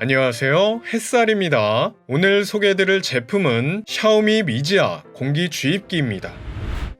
안녕하세요. 햇살입니다. 오늘 소개해드릴 제품은 샤오미 미지아 공기 주입기입니다.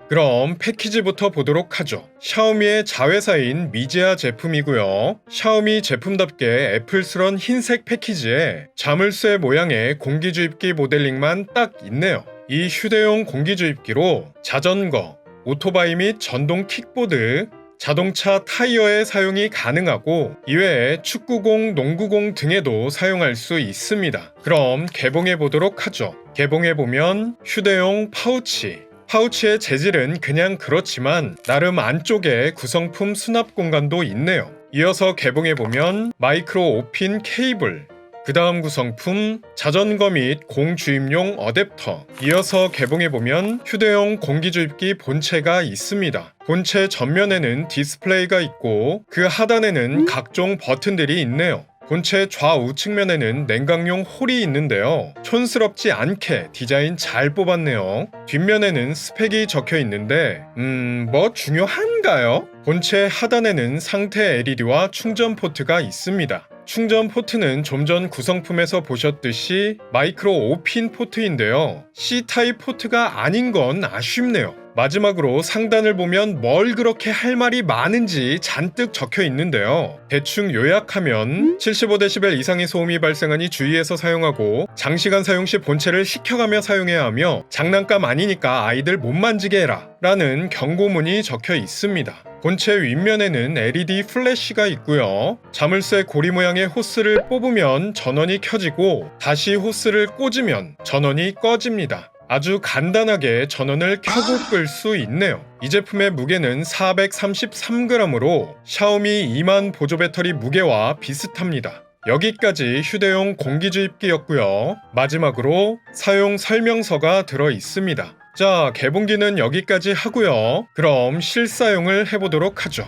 그럼 패키지부터 보도록 하죠. 샤오미의 자회사인 미지아 제품이고요. 샤오미 제품답게 애플스런 흰색 패키지에 자물쇠 모양의 공기 주입기 모델링만 딱 있네요. 이 휴대용 공기 주입기로 자전거, 오토바이 및 전동 킥보드, 자동차 타이어의 사용이 가능하고 이외에 축구공, 농구공 등에도 사용할 수 있습니다. 그럼 개봉해 보도록 하죠. 개봉해 보면 휴대용 파우치, 파우치의 재질은 그냥 그렇지만 나름 안쪽에 구성품 수납 공간도 있네요. 이어서 개봉해 보면 마이크로 오핀 케이블, 그 다음 구성품 자전거 및 공주입용 어댑터 이어서 개봉해보면 휴대용 공기주입기 본체가 있습니다. 본체 전면에는 디스플레이가 있고 그 하단에는 각종 버튼들이 있네요. 본체 좌우 측면에는 냉각용 홀이 있는데요. 촌스럽지 않게 디자인 잘 뽑았네요. 뒷면에는 스펙이 적혀 있는데, 음, 뭐 중요한가요? 본체 하단에는 상태 LED와 충전 포트가 있습니다. 충전 포트는 좀 전 구성품에서 보셨듯이 마이크로 5핀 포트인데요. C타입 포트가 아닌 건 아쉽네요. 마지막으로 상단을 보면 뭘 그렇게 할 말이 많은지 잔뜩 적혀 있는데요. 대충 요약하면 75dB 이상의 소음이 발생하니 주의해서 사용하고 장시간 사용 시 본체를 식혀가며 사용해야 하며 장난감 아니니까 아이들 못 만지게 해라 라는 경고문이 적혀 있습니다. 본체 윗면에는 LED 플래시가 있고요. 자물쇠 고리 모양의 호스를 뽑으면 전원이 켜지고 다시 호스를 꽂으면 전원이 꺼집니다. 아주 간단하게 전원을 켜고 끌 수 있네요. 이 제품의 무게는 433g으로 샤오미 2만 보조 배터리 무게와 비슷합니다. 여기까지 휴대용 공기주입기였고요. 마지막으로 사용 설명서가 들어 있습니다. 자, 개봉기는 여기까지 하고요. 그럼 실사용을 해보도록 하죠.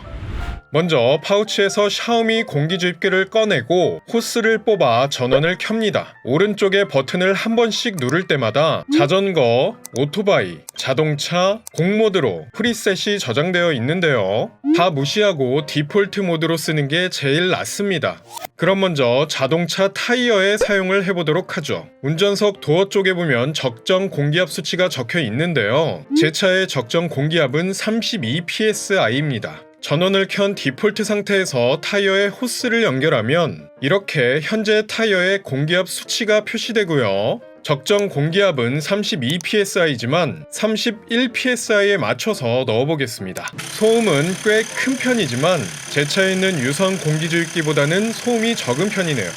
먼저 파우치에서 샤오미 공기주입기를 꺼내고 호스를 뽑아 전원을 켭니다. 오른쪽에 버튼을 한 번씩 누를 때마다 자전거, 오토바이, 자동차, 공모드로 프리셋이 저장되어 있는데요. 다 무시하고 디폴트 모드로 쓰는 게 제일 낫습니다. 그럼 먼저 자동차 타이어의 사용을 해보도록 하죠. 운전석 도어 쪽에 보면 적정 공기압 수치가 적혀 있는데요. 제 차의 적정 공기압은 32 psi입니다. 전원을 켠 디폴트 상태에서 타이어에 호스를 연결하면 이렇게 현재 타이어의 공기압 수치가 표시되고요. 적정 공기압은 32 psi지만 31 psi에 맞춰서 넣어보겠습니다. 소음은 꽤 큰 편이지만 제 차에 있는 유선 공기주입기보다는 소음이 적은 편이네요.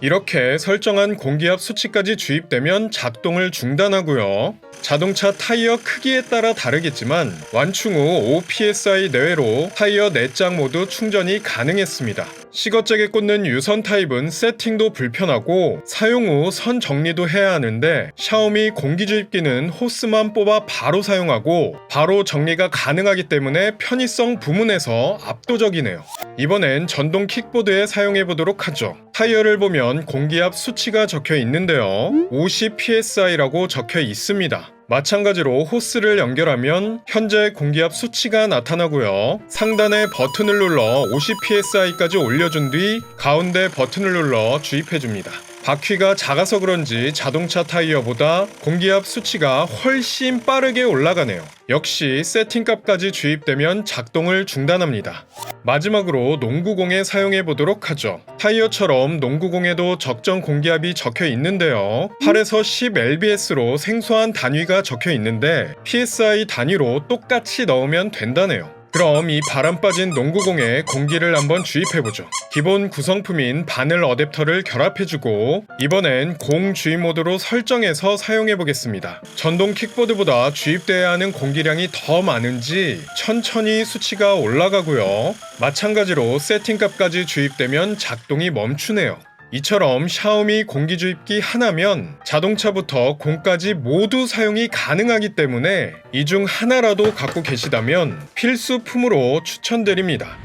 이렇게 설정한 공기압 수치까지 주입되면 작동을 중단하고요. 자동차 타이어 크기에 따라 다르겠지만 완충 후 5 psi 내외로 타이어 4장 모두 충전이 가능했습니다. 시거잭에 꽂는 유선 타입은 세팅도 불편하고 사용 후 선 정리도 해야 하는데 샤오미 공기주입기는 호스만 뽑아 바로 사용하고 바로 정리가 가능하기 때문에 편의성 부문에서 압도적이네요. 이번엔 전동 킥보드에 사용해 보도록 하죠. 타이어를 보면 공기압 수치가 적혀 있는데요. 50 psi라고 적혀 있습니다. 마찬가지로 호스를 연결하면 현재 공기압 수치가 나타나고요. 상단에 버튼을 눌러 50 psi까지 올려준 뒤 가운데 버튼을 눌러 주입해줍니다. 바퀴가 작아서 그런지 자동차 타이어보다 공기압 수치가 훨씬 빠르게 올라가네요. 역시 세팅값까지 주입되면 작동을 중단합니다. 마지막으로 농구공에 사용해 보도록 하죠. 타이어처럼 농구공에도 적정 공기압이 적혀 있는데요. 8에서 10 lbs로 생소한 단위가 적혀 있는데 psi 단위로 똑같이 넣으면 된다네요. 그럼 이 바람 빠진 농구공에 공기를 한번 주입해보죠. 기본 구성품인 바늘 어댑터를 결합해주고 이번엔 공 주입 모드로 설정해서 사용해보겠습니다. 전동 킥보드보다 주입돼야 하는 공기량이 더 많은지 천천히 수치가 올라가고요. 마찬가지로 세팅값까지 주입되면 작동이 멈추네요. 이처럼 샤오미 공기주입기 하나면 자동차부터 공까지 모두 사용이 가능하기 때문에 이 중 하나라도 갖고 계시다면 필수품으로 추천드립니다.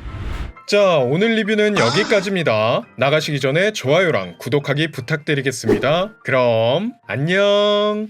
자, 오늘 리뷰는 여기까지입니다. 나가시기 전에 좋아요랑 구독하기 부탁드리겠습니다. 그럼 안녕!